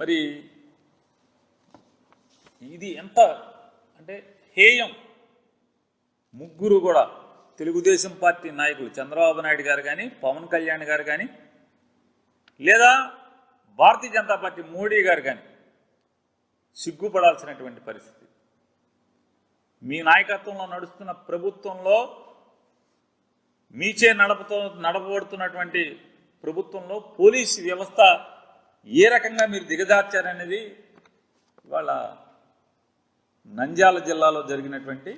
మరి ఇది ఎంత? అంటే హేయం. ముగ్గురు కూడా తెలుగుదేశం పార్టీ నాయకులు చంద్రబాబు నాయుడు గారు కానీ పవన్ కళ్యాణ్ గారు కానీ లేదా భారతీయ జనతా పార్టీ మోడీ గారు కానీ సిగ్గుపడాల్సినటువంటి పరిస్థితి. మీ నాయకత్వంలో నడుస్తున్న ప్రభుత్వంలో మీచే నడపతో నడపబడుతున్నటువంటి ప్రభుత్వంలో పోలీస్ వ్యవస్థ ఏ రకంగా మీరు దిగజార్చారనేది ఇవాళ నంద్యాల జిల్లాలో జరిగినటువంటి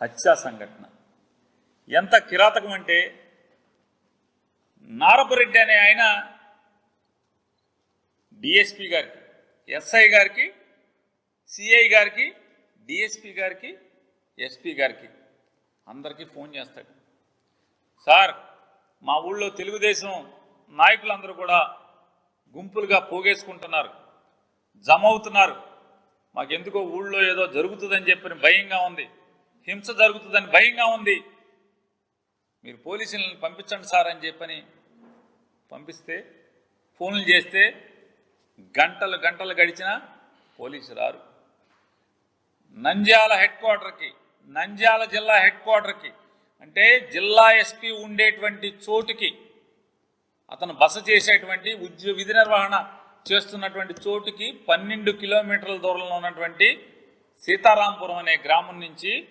హత్యా సంఘటన. ఎంత కిరాతకం అంటే నారపరెడ్డి అనే ఆయన డిఎస్పి గారికి ఎస్ఐ గారికి సిఐ గారికి డిఎస్పి గారికి ఎస్పి గారికి అందరికీ ఫోన్ చేస్తాడు. సార్ మా ఊళ్ళో తెలుగుదేశం నాయకులందరూ కూడా గుంపులుగా పోగేసుకుంటున్నారు జమ అవుతున్నారు మాకెందుకో ఊళ్ళో ఏదో జరుగుతుందని చెప్పని భయంగా ఉంది. హింస జరుగుతుందని భయంగా ఉంది. మీరు పోలీసులను పంపించండి సార్ అని చెప్పని పంపిస్తే ఫోన్లు చేస్తే గంటలు గంటలు గడిచినా పోలీసు రారు. నంద్యాల హెడ్ క్వార్టర్కి నంద్యాల జిల్లా హెడ్ క్వార్టర్కి అంటే జిల్లా ఎస్పీ ఉండేటువంటి చోటుకి అతను బస చేసేటువంటి ఉద్యోగ విధి నిర్వహణ చేస్తున్నటువంటి చోటుకి పన్నెండు కిలోమీటర్ల దూరంలో ఉన్నటువంటి సీతారాంపురం అనే గ్రామం నుంచి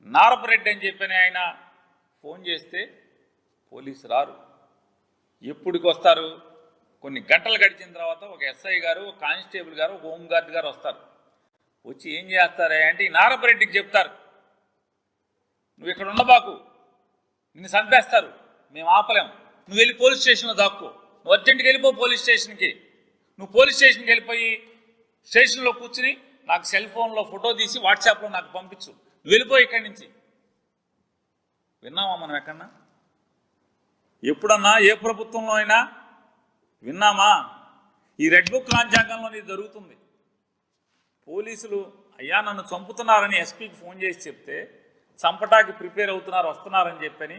నారపరెడ్డి అని చెప్పిన ఆయన ఫోన్ చేస్తే పోలీసు రారు. ఎప్పుడుకి వస్తారు? కొన్ని గంటలు గడిచిన తర్వాత ఒక ఎస్ఐ గారు ఒక కానిస్టేబుల్ గారు ఒక హోంగార్డ్ గారు వస్తారు. వచ్చి ఏం చేస్తారే అంటే ఈ నారపరెడ్డికి చెప్తారు. నువ్వు ఇక్కడ ఉండబాకు. నిన్ను చంపేస్తారు. మేము ఆపలేం. నువ్వు వెళ్ళి పోలీస్ స్టేషన్లో దాక్కో. నువ్వు అర్జెంట్కి వెళ్ళిపో పోలీస్ స్టేషన్కి. నువ్వు పోలీస్ స్టేషన్కి వెళ్ళిపోయి స్టేషన్లో కూర్చుని నాకు సెల్ ఫోన్లో ఫోటో తీసి వాట్సాప్లో నాకు పంపించు. నువ్వు వెళ్ళిపో ఇక్కడి నుంచి. విన్నామా మనం ఎక్కడన్నా? ఎప్పుడన్నా ఏ ప్రభుత్వంలో అయినా విన్నామా? ఈ రెడ్ బుక్ రాజ్యాంగంలో ఇది జరుగుతుంది. పోలీసులు అయ్యా నన్ను చంపుతున్నారని ఎస్పీకి ఫోన్ చేసి చెప్తే చంపటానికి ప్రిపేర్ అవుతున్నారు వస్తున్నారని చెప్పని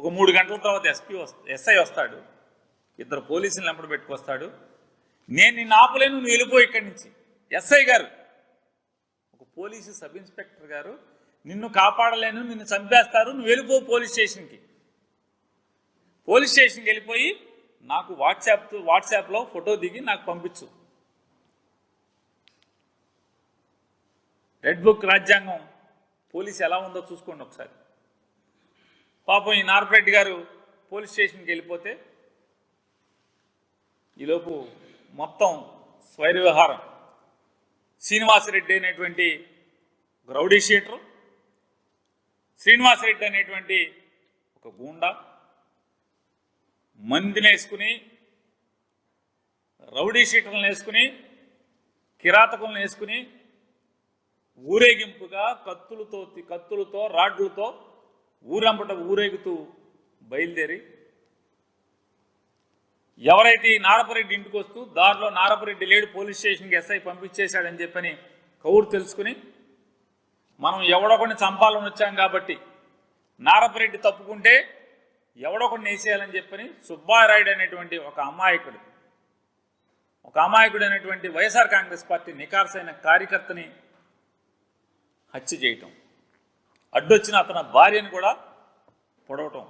ఒక మూడు గంటల తర్వాత ఎస్పీ ఎస్ఐ వస్తాడు. ఇద్దరు పోలీసులు వెంబడి పెట్టుకొస్తాడు. నేను నిన్ను ఆపలేను నువ్వు వెళ్ళిపో ఇక్కడి నుంచి. ఎస్ఐ గారు ఒక పోలీసు సబ్ ఇన్స్పెక్టర్ గారు నిన్ను కాపాడలేను నిన్ను చంపేస్తారు నువ్వు వెళ్ళిపో పోలీస్ స్టేషన్కి. పోలీస్ స్టేషన్కి వెళ్ళిపోయి నాకు వాట్సాప్ వాట్సాప్లో ఫోటో దిగి నాకు పంపించు. రెడ్ బుక్ రాజ్యాంగం పోలీస్ ఎలా ఉందో చూసుకోండి ఒకసారి. పాపం ఈ నార్పరెడ్డి గారు పోలీస్ స్టేషన్కి వెళ్ళిపోతే ఈలోపు మొత్తం స్వైర వ్యవహారం శ్రీనివాసరెడ్డి అనేటువంటి ఒక రౌడీ శ్రీనివాసరెడ్డి అనేటువంటి ఒక గూండా మందిని వేసుకుని రౌడీ షీటర్లను వేసుకుని కిరాతకులను వేసుకుని ఊరేగింపుగా కత్తులతో కత్తులతో రాడ్లతో ఊరంపట ఊరేగుతూ బయలుదేరి ఎవరైతే ఈ నారపరెడ్డి ఇంటికి వస్తూ దారిలో నారపరెడ్డి లేడు పోలీస్ స్టేషన్కి ఎస్ఐ పంపించేశాడని చెప్పని కౌరు తెలుసుకుని మనం ఎవడొకడిని చంపాలని వచ్చాం కాబట్టి నారపరెడ్డి తప్పుకుంటే ఎవడొకడిని వేసేయాలని చెప్పని సుబ్బారాయుడు అనేటువంటి ఒక అమాయకుడు. ఒక అమాయకుడు అనేటువంటి వైఎస్ఆర్ కాంగ్రెస్ పార్టీ నికార్సైన కార్యకర్తని హత్య చేయటం. అడ్డొచ్చిన అతని భార్యను కూడా పొడవటం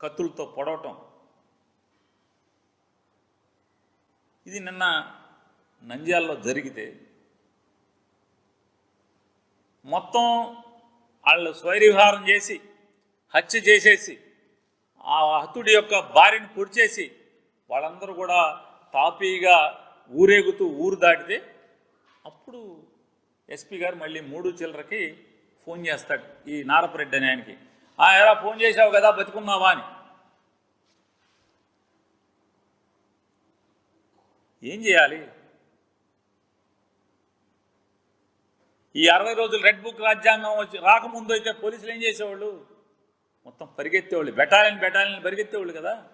కత్తులతో పొడవటం. ఇది నిన్న నంద్యాలలో జరిగితే మొత్తం వాళ్ళు స్వైరవిహారం చేసి హత్య చేసేసి ఆ హతుడి యొక్క భార్యను పొడిచేసి వాళ్ళందరూ కూడా తాపీగా ఊరేగుతూ ఊరు దాటితే అప్పుడు ఎస్పీ గారు మళ్ళీ మూడు చిల్లరకి ఫోన్ చేస్తాడు ఈ నారపరెడ్డి అనే ఆయనకి. "ఆ, ఎలా ఫోన్ చేసావు కదా బతుకున్నావా అని. ఏం చేయాలి? ఈ అరవై రోజులు రెడ్ బుక్ రాజ్యాంగం వచ్చి రాకముందు అయితే పోలీసులు ఏం చేసేవాళ్ళు? మొత్తం పరిగెత్తేవాళ్ళు బెటాలియన్ బెటాలియన్ పరిగెత్తేవాళ్ళు కదా.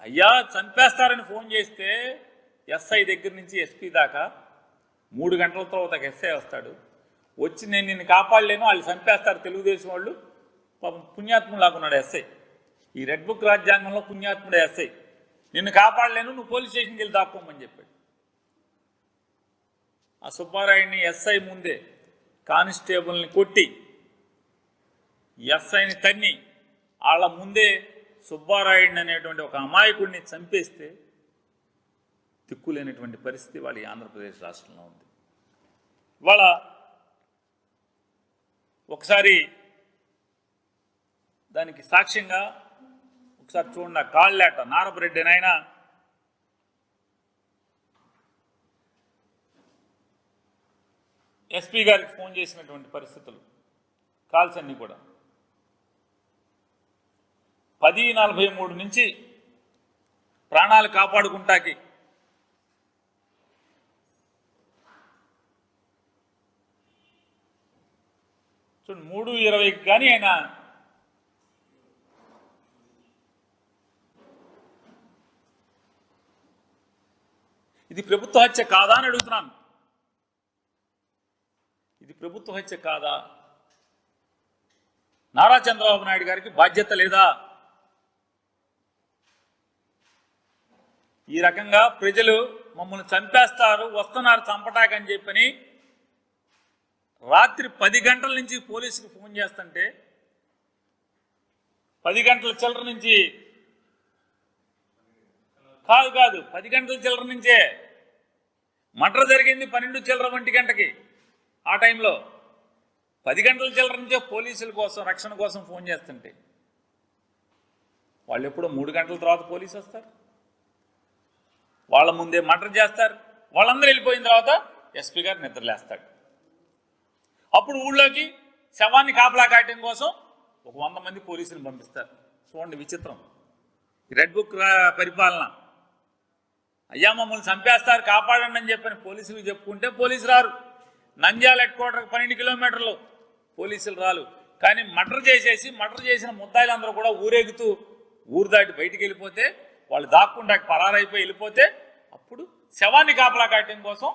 అయ్యా చంపేస్తారని ఫోన్ చేస్తే ఎస్ఐ దగ్గర నుంచి ఎస్పీ దాకా మూడు గంటల తర్వాత ఒక ఎస్ఐ వస్తాడు. వచ్చి నేను నిన్ను కాపాడలేను వాళ్ళు చంపేస్తారు తెలుగుదేశం వాళ్ళు. పాపం పుణ్యాత్ములాగా ఉన్నాడు ఎస్ఐ ఈ రెడ్ బుక్ రాజ్యాంగంలో పుణ్యాత్ముడు ఎస్ఐ నిన్ను కాపాడలేను నువ్వు పోలీస్ స్టేషన్కి వెళ్ళి దాక్కోమని చెప్పాడు. ఆ సుబ్బారాయుడిని ఎస్ఐ ముందే కానిస్టేబుల్ని కొట్టి ఎస్ఐని తన్ని వాళ్ళ ముందే సుబ్బారాయుడిని అనేటువంటి ఒక అమాయకుడిని చంపేస్తే దిక్కులేనటువంటి పరిస్థితి వాళ్ళ ఈ ఆంధ్రప్రదేశ్ రాష్ట్రంలో ఉంది. ఇవాళ ఒకసారి దానికి సాక్ష్యంగా ఒకసారి చూడండి ఆ కాళ్ళేట నారపరెడ్డి నాయన. ఎస్పీ గారికి ఫోన్ చేసినటువంటి పరిస్థితులు కాల్స్ అన్నీ కూడా. పది నలభై మూడు నుంచి ప్రాణాలు కాపాడుకుంటాకి చూడండి మూడు ఇరవైకి కానీ ఆయన ఇది ప్రభుత్వ హత్య కాదా అని అడుగుతున్నాను. ఇది ప్రభుత్వ హత్య కాదా? నారా చంద్రబాబు నాయుడు గారికి బాధ్యత లేదా? ఈ రకంగా ప్రజలు మమ్మల్ని చంపేస్తారు వస్తున్నారు చంపటాకని చెప్పని రాత్రి పది గంటల నుంచి పోలీసుకు ఫోన్ చేస్తుంటే పది గంటల చిల్లర నుంచి కాదు కాదు పది గంటల చిల్లర నుంచే. మటర్ జరిగింది పన్నెండు చిల్లర ఒంటి గంటకి ఆ టైంలో. పది గంటల చిల్లర నుంచే పోలీసుల కోసం రక్షణ కోసం ఫోన్ చేస్తుంటే. వాళ్ళు ఎప్పుడో మూడు గంటల తర్వాత పోలీసు వస్తారు. వాళ్ళ ముందే మటర్ చేస్తారు. వాళ్ళందరూ వెళ్ళిపోయిన తర్వాత ఎస్పీ గారు నిద్రలేస్తాడు. అప్పుడు ఊళ్ళోకి శవాన్ని కాపలా కాయటం కోసం ఒక వంద మంది పోలీసులు పంపిస్తారు. చూడండి విచిత్రం. రెడ్ బుక్ పరిపాలన. అయ్యా మమ్మల్ని చంపేస్తారు కాపాడండి అని చెప్పని పోలీసులు చెప్పుకుంటే పోలీసు రారు. నంద్యాల హెడ్ క్వార్టర్కి పన్నెండు కిలోమీటర్లు. పోలీసులు రాలు కానీ మర్డర్ చేసేసి మర్డర్ చేసిన ముద్దాయిలందరూ కూడా ఊరేగుతూ ఊరు దాటి బయటికి వెళ్ళిపోతే వాళ్ళు దాక్కుండా పరారైపోయి వెళ్ళిపోతే అప్పుడు శవాన్ని కాపలా కాయటం కోసం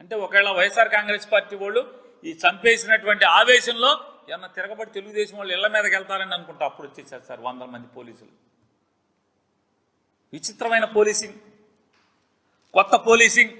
అంటే ఒకవేళ వైఎస్ఆర్ కాంగ్రెస్ పార్టీ వాళ్ళు ఈ చంపేసినటువంటి ఆవేశంలో ఏమన్నా తిరగబడి తెలుగుదేశం వాళ్ళు ఇళ్ళ మీదకి వెళ్తారని అనుకుంటా అప్పుడు వచ్చేసారు సార్ వందల మంది పోలీసులు. విచిత్రమైన పోలీసింగ్. కొత్త పోలీసింగ్.